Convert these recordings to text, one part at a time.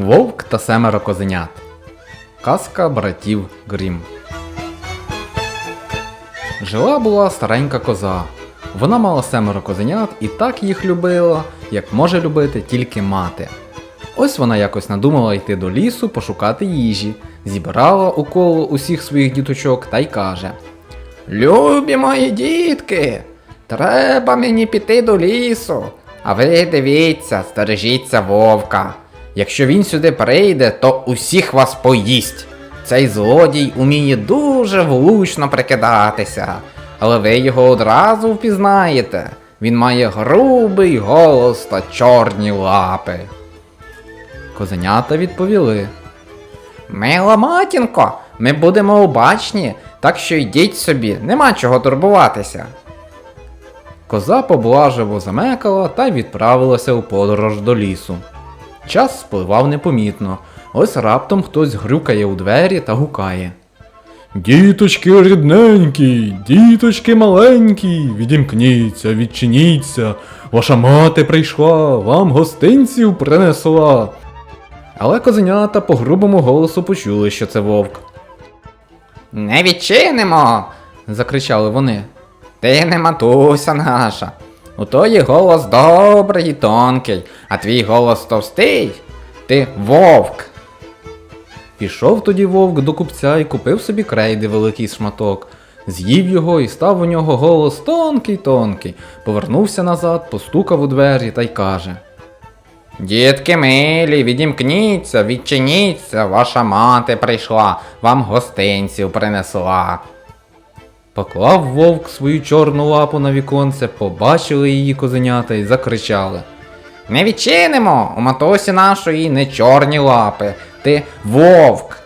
Вовк та семеро козенят. Казка братів Грім. Жила була старенька коза. Вона мала семеро козенят і так їх любила, як може любити тільки мати. Ось вона якось надумала йти до лісу пошукати їжі, зібрала у коло усіх своїх діточок та й каже: Любі мої дітки, треба мені піти до лісу. А ви дивіться, стережіться вовка. Якщо він сюди прийде, то усіх вас поїсть. Цей злодій уміє дуже влучно прикидатися, але ви його одразу впізнаєте. Він має грубий голос та чорні лапи. Козенята відповіли. Мила матінко, ми будемо обачні, так що йдіть собі, нема чого турбуватися. Коза поблажливо замекала та відправилася у подорож до лісу. Час спливав непомітно, ось раптом хтось грюкає у двері та гукає. Діточки рідненькі, діточки маленькі, відімкніться, відчиніться, ваша мати прийшла, вам гостинців принесла. Але козенята по грубому голосу почули, що це вовк. Не відчинимо. закричали вони. Ти не матуся наша. У тої голос добрий і тонкий, а твій голос товстий. Ти вовк. Пішов тоді вовк до купця і купив собі крейди великий шматок. З'їв його і став у нього голос тонкий тонкий. Повернувся назад, постукав у двері та й каже. Дітки милі, відімкніться, відчиніться, ваша мати прийшла, вам гостинців принесла. Поклав вовк свою чорну лапу на віконце, побачили її козенята і закричали. Не відчинимо, у матусі нашої не чорні лапи, ти вовк.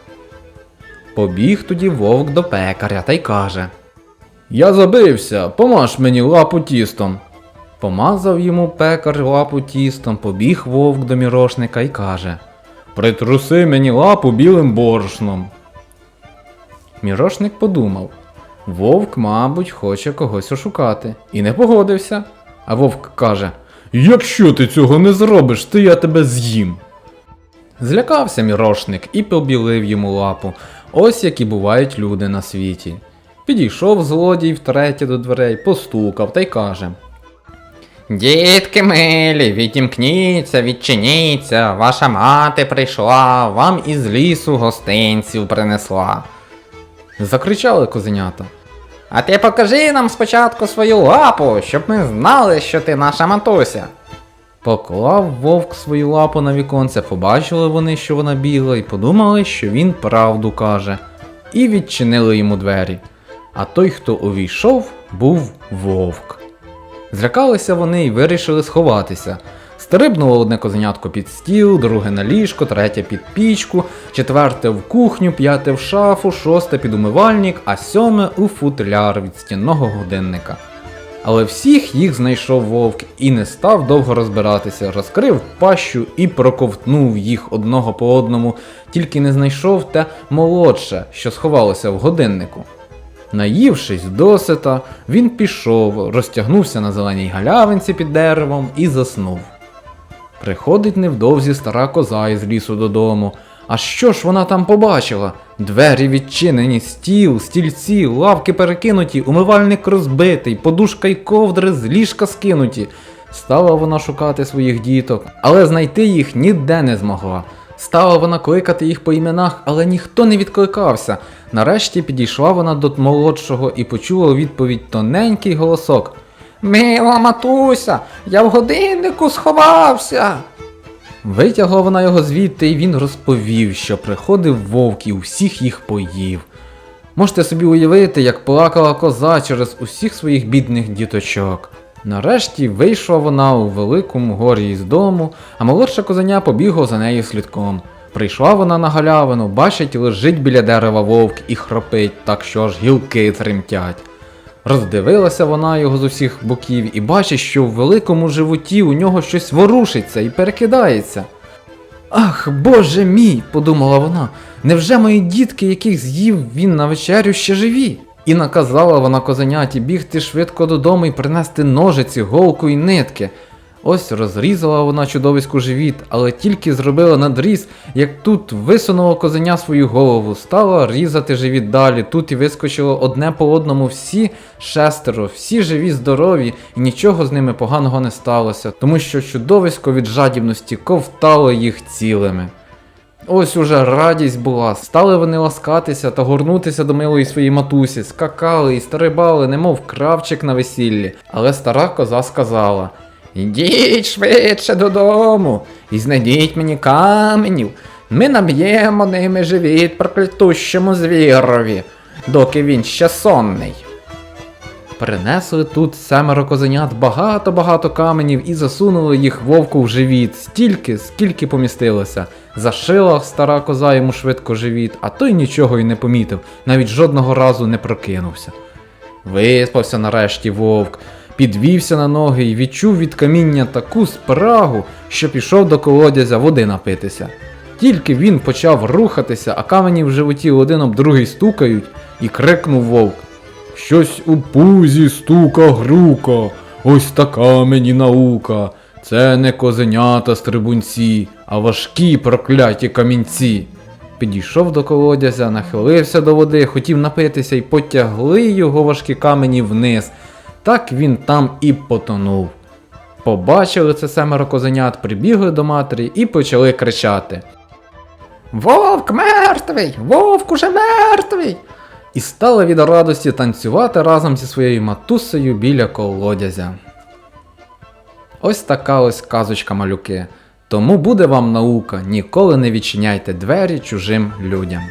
Побіг тоді вовк до пекаря та й каже. Я забився, помаж мені лапу тістом. Помазав йому пекар лапу тістом, побіг вовк до мірошника й каже. Притруси мені лапу білим борошном. Мірошник подумав. Вовк, мабуть, хоче когось ошукати. І не погодився. А вовк каже: Якщо ти цього не зробиш, то я тебе з'їм. Злякався мірошник і побілив йому лапу. Ось які бувають люди на світі. Підійшов злодій втретє до дверей, постукав та й каже. Дітки милі, відімкніться, відчиніться, ваша мати прийшла, вам із лісу гостинців принесла. Закричали козенята. А ти покажи нам спочатку свою лапу, щоб ми знали, що ти наша матуся. Поклав вовк свою лапу на віконце, побачили вони, що вона біла, і подумали, що він правду каже, і відчинили йому двері. А той, хто увійшов, був вовк. Злякалися вони і вирішили сховатися. Стрибнуло одне козенятко під стіл, друге на ліжко, третє під пічку, четверте в кухню, п'яте в шафу, шосте під умивальник, а сьоме у футляр від стінного годинника. Але всіх їх знайшов вовк і не став довго розбиратися, розкрив пащу і проковтнув їх одного по одному, тільки не знайшов те молодше, що сховалося в годиннику. Наївшись досита, він пішов, розтягнувся на зеленій галявинці під деревом і заснув. Приходить невдовзі стара коза із лісу додому. А що ж вона там побачила? Двері відчинені, стіл, стільці, лавки перекинуті, умивальник розбитий, подушка й ковдри з ліжка скинуті. Стала вона шукати своїх діток, але знайти їх ніде не змогла. Стала вона кликати їх по іменах, але ніхто не відкликався. Нарешті підійшла вона до молодшого і почула у відповідь тоненький голосок. Мила матуся, я в годиннику сховався. Витягла вона його звідти, і він розповів, що приходив вовк і усіх їх поїв. Можете собі уявити, як плакала коза через усіх своїх бідних діточок. Нарешті вийшла вона у великому горі із дому, а молодша козеня побігла за нею слідком. Прийшла вона на галявину, бачить, лежить біля дерева вовк і хропить, так що аж гілки тремтять. Роздивилася вона його з усіх боків і бачить, що в великому животі у нього щось ворушиться і перекидається. Ах, боже мій, подумала вона, невже мої дітки, яких з'їв він на вечерю, ще живі? І наказала вона козеняті бігти швидко додому і принести ножиці, голку і нитки. Ось розрізала вона чудовиську живіт, але тільки зробила надріз, як тут висунуло козеня свою голову, стала різати живіт далі. Тут і вискочило одне по одному всі шестеро, всі живі, здорові, і нічого з ними поганого не сталося, тому що чудовисько від жадібності ковтало їх цілими. Ось уже радість була, стали вони ласкатися та горнутися до милої своєї матусі, скакали і стрибали, немов кравчик на весіллі. Але стара коза сказала: Ідіть швидше додому і знайдіть мені каменів. Ми наб'ємо ними живіт проклятущому звірові, доки він ще сонний. Принесли тут семеро козенят багато-багато каменів і засунули їх вовку в живіт, стільки, скільки помістилося. Зашила стара коза йому швидко живіт, а той нічого й не помітив, навіть жодного разу не прокинувся. Виспався нарешті вовк, підвівся на ноги і відчув від каміння таку спрагу, що пішов до колодязя води напитися. Тільки він почав рухатися, а камені в животі один об другий стукають, і крикнув вовк. Щось у пузі стука грука, ось така мені наука. Це не козенята стрибунці, а важкі прокляті камінці. Підійшов до колодязя, нахилився до води, хотів напитися і потягли його важкі камені вниз. Так він там і потонув. Побачили це семеро козенят, прибігли до матері і почали кричати. Вовк мертвий! Вовк уже мертвий! І стали від радості танцювати разом зі своєю матусею біля колодязя. Ось така ось казочка малюки. Тому буде вам наука, ніколи не відчиняйте двері чужим людям.